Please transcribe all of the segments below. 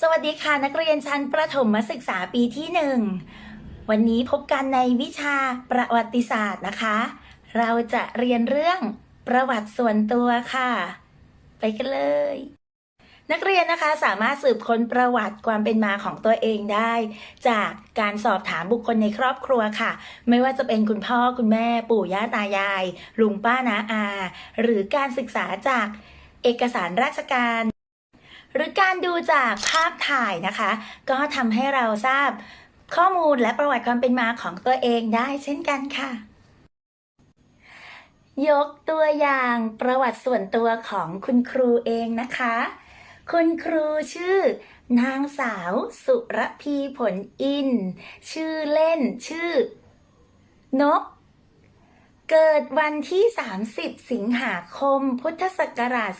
สวัสดีค่ะนักเรียนชั้นประถมศึกษาปีที่หนึ่งวันนี้พบกันในวิชาประวัติศาสตร์นะคะ เราจะเรียนเรื่องประวัติส่วนตัวค่ะ ไปกันเลย นักเรียนนะคะสามารถสืบค้นประวัติความเป็นมาของตัวเองได้ จากการสอบถามบุคคลในครอบครัวค่ะ ไม่ว่าจะเป็นคุณพ่อคุณแม่ปู่ย่าตายาย ลุงป้าน้าอา หรือการศึกษาจากเอกสารราชการ หรือการดูจากภาพถ่ายนะคะ ก็ทำให้เราทราบข้อมูลและประวัติความเป็นมาของตัวเองได้เช่นกันค่ะ ยกตัวอย่างประวัติส่วนตัวของคุณครูเองนะคะ คุณครูชื่อนางสาวสุรพีผลอิน ชื่อเล่นชื่อนก เกิดวันที่ 30 สิงหาคม พุทธศักราช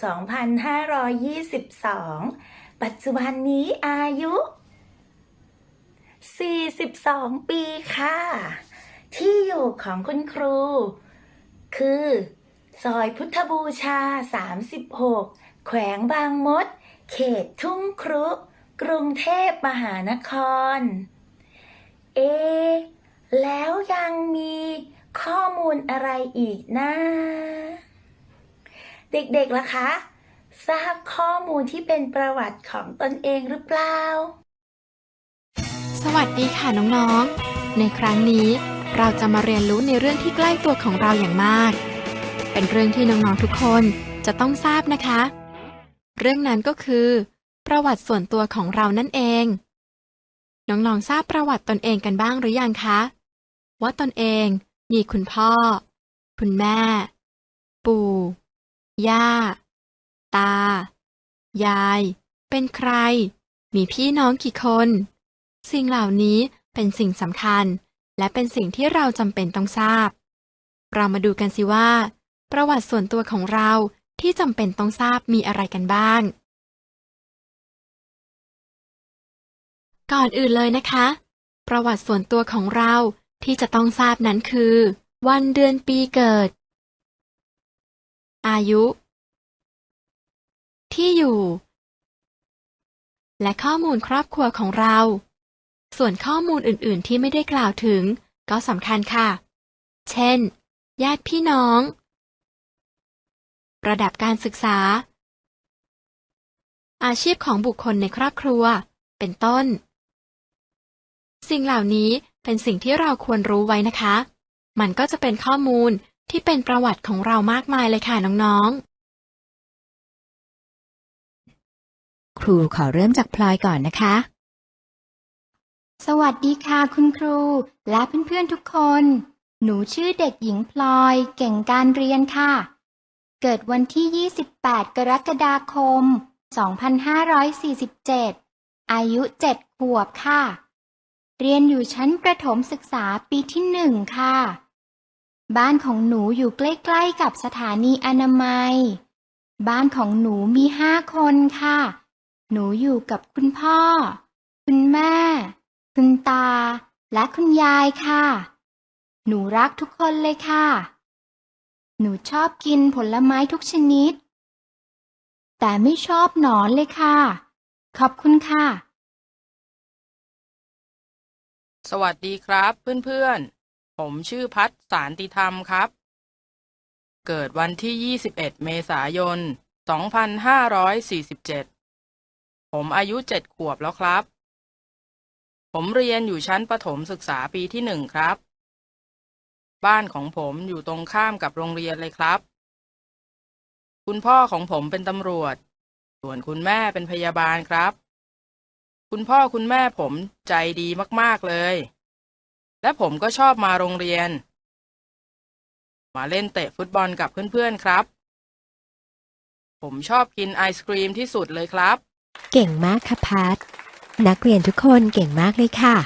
2522 ปัจจุบันนี้อายุ 42 ปีค่ะ ที่อยู่ของคุณครู คือ ซอยพุทธบูชา 36 แขวงบางมด เขตทุ่งครุ กรุงเทพมหานคร เอ แล้วยังมี ข้อมูลอะไรอีกนะ เด็กๆล่ะคะ ทราบข้อมูลที่เป็นประวัติของตนเองหรือเปล่า สวัสดีค่ะน้องๆ ในครั้งนี้เราจะมาเรียนรู้ในเรื่องที่ใกล้ตัวของเราอย่างมาก เป็นเรื่องที่น้องๆทุกคนจะต้องทราบนะคะ เรื่องนั้นก็คือ ประวัติส่วนตัวของเรานั่นเอง น้องๆทราบประวัติตนเองกันบ้างหรือยังคะ ว่าตนเอง มีคุณพ่อ คุณแม่ ปู่ ย่า ตา ยาย เป็นใคร มีพี่น้องกี่คน สิ่งเหล่านี้เป็นสิ่งสำคัญ และเป็นสิ่งที่เราจำเป็นต้องทราบ เรามาดูกันสิว่า ประวัติส่วนตัวของเราที่จำเป็นต้องทราบมีอะไรกันบ้าง ก่อนอื่นเลยนะคะ ประวัติส่วนตัวของเรา ที่จะต้องทราบนั้นคือ วันเดือนปีเกิด อายุ ที่อยู่ และข้อมูลครอบครัวของเรา ส่วนข้อมูลอื่น ๆ ที่ไม่ได้กล่าวถึง ก็สำคัญค่ะ เช่น ญาติพี่น้อง ระดับการศึกษา อาชีพของบุคคลในครอบครัว เป็นต้น สิ่งเหล่านี้เป็นสิ่งที่เราควรรู้ไว้นะคะ มันก็จะเป็นข้อมูลที่เป็นประวัติของเรามากมายเลยค่ะน้องๆ ครูขอเริ่มจากพลอยก่อนนะคะ สวัสดีค่ะคุณครู และเพื่อนๆทุกคน หนูชื่อเด็กหญิงพลอย เก่งการเรียนค่ะ เกิดวันที่ 28 กรกฎาคม 2547 อายุ 7 ขวบค่ะ เรียนอยู่ชั้นประถมศึกษาปีที่หนึ่งค่ะ บ้านของหนูอยู่ใกล้ๆกับสถานีอนามัย บ้านของหนูมีห้าคนค่ะ หนูอยู่กับคุณพ่อ คุณแม่ คุณตา และคุณยายค่ะ หนูรักทุกคนเลยค่ะ หนูชอบกินผลไม้ทุกชนิด แต่ไม่ชอบหนอนเลยค่ะ ขอบคุณค่ะ สวัสดีครับเพื่อนๆ ผมชื่อพัฒสารติธรรมครับ เกิดวันที่ 21 เมษายน 2547 ผมอายุ 7 ขวบแล้วครับ ผมเรียนอยู่ชั้นประถมศึกษาปีที่หนึ่งครับ บ้านของผมอยู่ตรงข้ามกับโรงเรียนเลยครับ คุณพ่อของผมเป็นตำรวจ ส่วนคุณแม่เป็นพยาบาลครับ คุณพ่อคุณแม่ผมใจดีมากๆเลย และผมก็ชอบมาโรงเรียน มาเล่นเตะฟุตบอลกับเพื่อนๆครับ ผมชอบกินไอศครีมที่สุดเลยครับ เก่งมากค่ะพัทนักเรียนทุกคนเก่งมากเลยค่ะ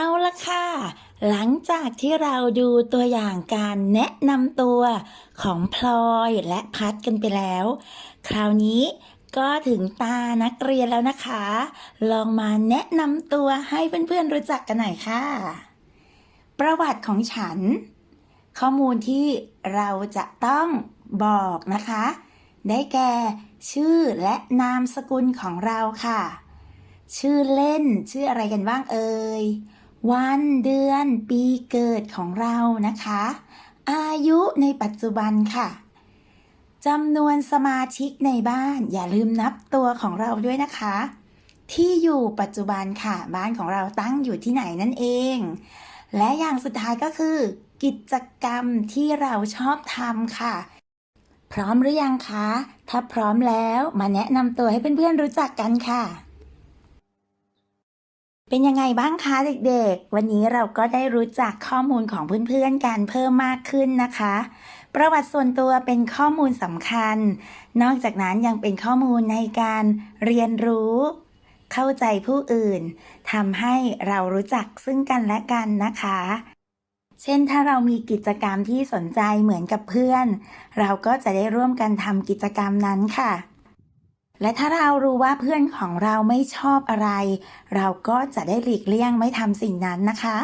เอาละค่ะ หลังจากที่เราดูตัวอย่างการแนะนำตัวของพลอยและพัดกันไปแล้ว คราวนี้ก็ถึงตานักเรียนแล้วนะคะ ลองมาแนะนำตัวให้เพื่อนๆรู้จักกันหน่อยค่ะ ประวัติของฉัน ข้อมูลที่เราจะต้องบอกนะคะ ได้แก่ชื่อและนามสกุลของเราค่ะ ชื่อเล่นชื่ออะไรกันบ้างเอ่ย วันเดือนปีเกิดของเรานะคะ อายุในปัจจุบันค่ะจำนวนสมาชิกในบ้านอย่าลืมนับตัวของเราด้วยนะคะ ที่อยู่ปัจจุบันค่ะ บ้านของเราตั้งอยู่ที่ไหนนั่นเอง และอย่างสุดท้ายก็คือ กิจกรรมที่เราชอบทำค่ะ พร้อมหรือยังคะ ถ้าพร้อมแล้วมาแนะนำตัวให้เพื่อนๆรู้จักกันค่ะ เป็นยังไงบ้างคะเด็กๆ วันนี้เราก็ได้รู้จักข้อมูลของเพื่อนๆกันเพิ่มมากขึ้นนะคะ ประวัติส่วนตัวเป็นข้อมูลสำคัญ นอกจากนั้นยังเป็นข้อมูลในการเรียนรู้ เข้าใจผู้อื่นทำให้เรารู้จักซึ่งกันและกันนะคะ เช่นถ้าเรามีกิจกรรมที่สนใจเหมือนกับเพื่อน เราก็จะได้ร่วมกันทำกิจกรรมนั้นค่ะ และถ้าเรารู้ว่าเพื่อนของเราไม่ชอบอะไร เราก็จะได้หลีกเลี่ยงไม่ทำสิ่งนั้นนะคะ